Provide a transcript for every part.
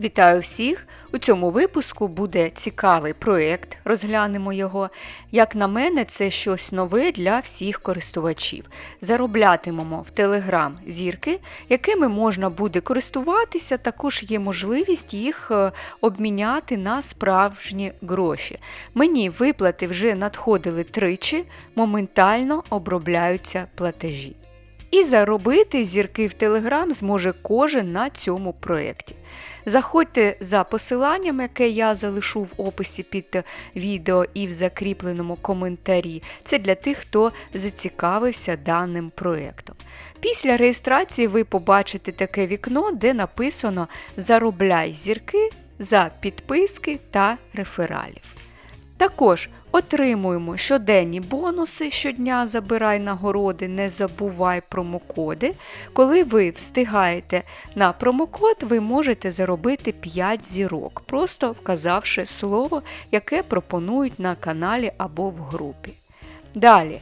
Вітаю всіх! У цьому випуску буде цікавий проєкт, розглянемо його. Як на мене, це щось нове для всіх користувачів. Зароблятимемо в Telegram зірки, якими можна буде користуватися, також є можливість їх е, обміняти на справжні гроші. Мені виплати вже надходили тричі, моментально обробляються платежі. І заробити зірки в Telegram зможе кожен на цьому проєкті. Заходьте за посиланням, яке я залишу в описі під відео і в закріпленому коментарі. Це для тих, хто зацікавився даним проєктом. Після реєстрації ви побачите таке вікно, де написано Заробляй зірки за підписки та рефералів. Також отримуємо щоденні бонуси щодня забирай нагороди, не забувай промокоди. Коли ви встигаєте на промокод, ви можете заробити 5 зірок, просто вказавши слово, яке пропонують на каналі або в групі. Далі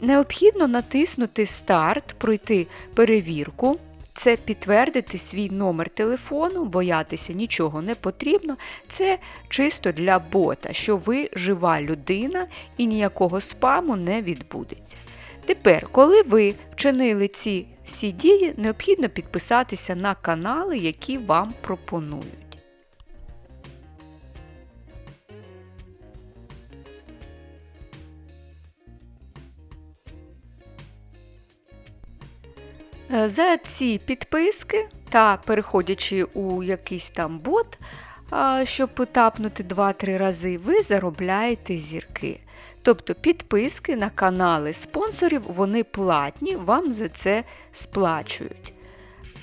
необхідно натиснути Старт, пройти перевірку це підтвердити свій номер телефону, боятися нічого не потрібно. Це чисто для бота, що ви жива людина і ніякого спаму не відбудеться. Тепер, коли ви вчинили ці всі дії, необхідно підписатися на канали, які вам пропонують. За ці підписки та переходячи у якийсь там бот, щоб тапнути 2-3 рази, ви заробляєте зірки. Тобто підписки на канали спонсорів, вони платні, вам за це сплачують.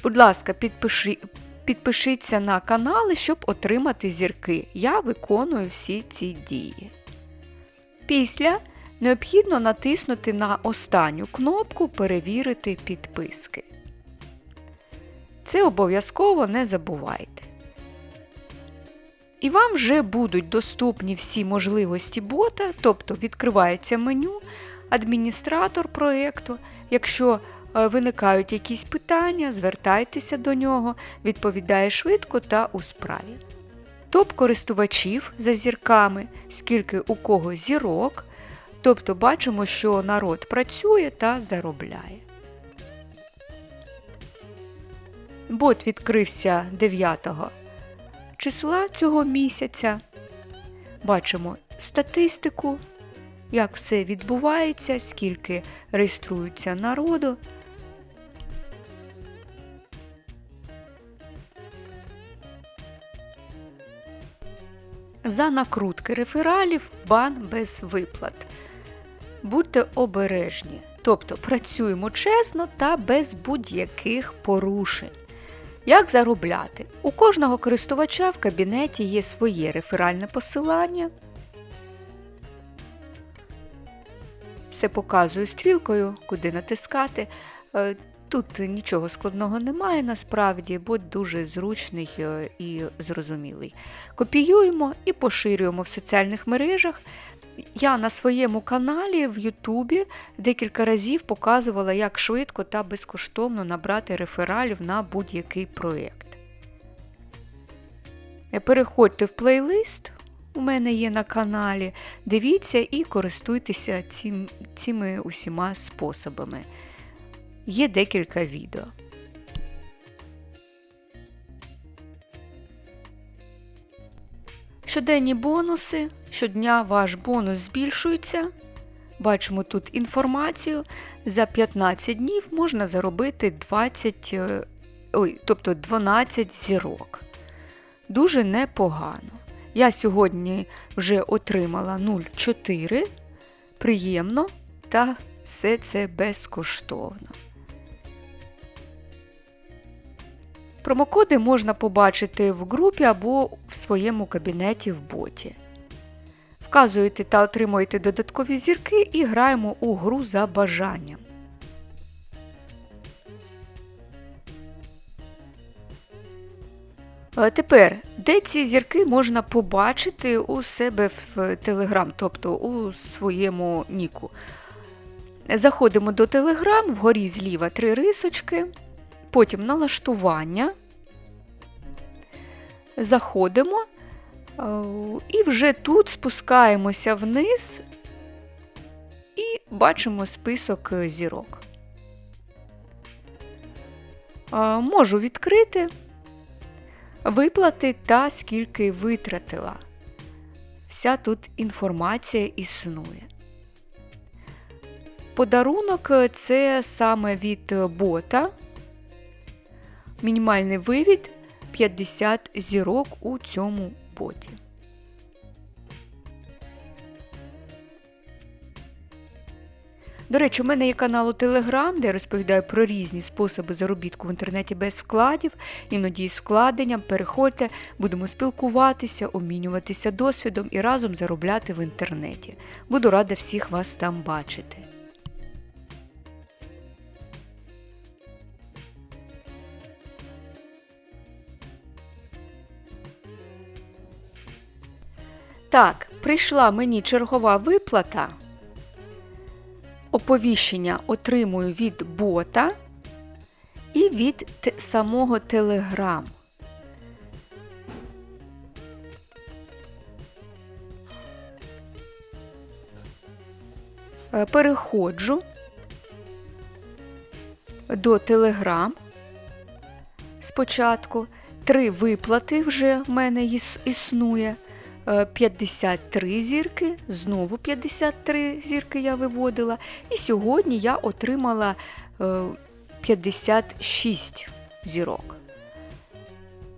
Будь ласка, підпиши, підпишіться на канали, щоб отримати зірки. Я виконую всі ці дії. Після необхідно натиснути на останню кнопку Перевірити підписки. Це обов'язково не забувайте. І вам вже будуть доступні всі можливості бота, тобто відкривається меню, адміністратор проєкту. Якщо е, виникають якісь питання, звертайтеся до нього, відповідає швидко та у справі. Топ користувачів за зірками, скільки у кого зірок, Тобто бачимо, що народ працює та заробляє. Бот відкрився 9 числа цього місяця. Бачимо статистику, як все відбувається, скільки реєструється народу. За накрутки рефералів бан без виплат будьте обережні, тобто працюємо чесно та без будь-яких порушень. Як заробляти? У кожного користувача в кабінеті є своє реферальне посилання. Все показую стрілкою, куди натискати. Е, тут нічого складного немає, насправді, будь дуже зручний е, і зрозумілий. Копіюємо і поширюємо в соціальних мережах. Я на своєму каналі в Ютубі декілька разів показувала, як швидко та безкоштовно набрати рефералів на будь-який проєкт. Переходьте в плейлист, у мене є на каналі, дивіться і користуйтеся цим, цими усіма способами. Є декілька відео. Щоденні бонуси. Щодня ваш бонус збільшується. Бачимо тут інформацію. За 15 днів можна заробити 20, е, ой, тобто 12 зірок. Дуже непогано. Я сьогодні вже отримала 0,4. Приємно та все це безкоштовно. Промокоди можна побачити в групі або в своєму кабінеті в боті. Вказуєте та отримуєте додаткові зірки і граємо у гру за бажанням. Тепер, де ці зірки можна побачити у себе в Telegram, тобто у своєму Ніку. Заходимо до Telegram, вгорі зліва три рисочки, потім налаштування. заходимо е, і вже тут спускаємося вниз і бачимо список е, зірок. Е, Можу відкрити виплати та скільки витратила. Вся тут інформація існує. Подарунок е, це саме від е, бота. Мінімальний вивід 50 зірок у цьому боті. До речі, у мене є канал у Телеграм, де я розповідаю про різні способи заробітку в інтернеті без вкладів, іноді із вкладенням. Переходьте, будемо спілкуватися, обмінюватися досвідом і разом заробляти в інтернеті. Буду рада всіх вас там бачити. Так, прийшла мені чергова виплата. Оповіщення отримую від бота і від самого Telegram. Е, Переходжу до Telegram спочатку. Три виплати вже в мене іс- існує. Е, 53 зірки, знову 53 зірки я виводила. І сьогодні я отримала е, 56 зірок.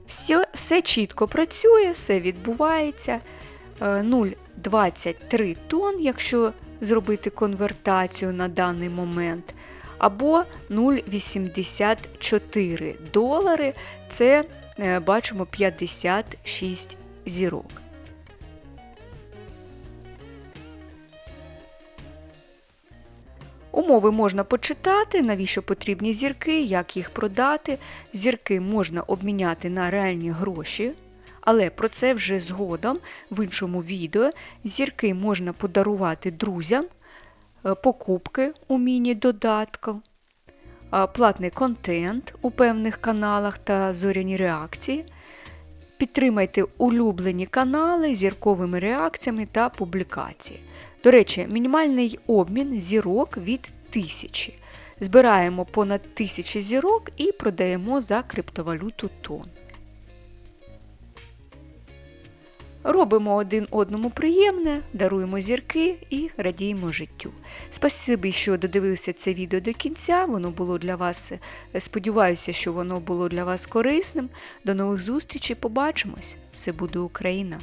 Все, все чітко працює, все відбувається. Е, 0,23 тонн, якщо зробити конвертацію на даний момент, або 0,84 долари це е, бачимо 56 зірок. Умови можна почитати, навіщо потрібні зірки, як їх продати. Зірки можна обміняти на реальні гроші, але про це вже згодом в іншому відео. Зірки можна подарувати друзям, е, покупки у міні-додатку, е, платний контент у певних каналах та зоряні реакції. Підтримайте улюблені канали зірковими реакціями та публікації. До речі, мінімальний обмін зірок від тисячі. Збираємо понад тисячі зірок і продаємо за криптовалюту тон. Робимо один одному приємне, даруємо зірки і радіємо життю. Спасибі, що додивилися це відео до кінця. Воно було для вас, е, сподіваюся, що воно було для вас корисним. До нових зустрічей, побачимось! Все буде Україна!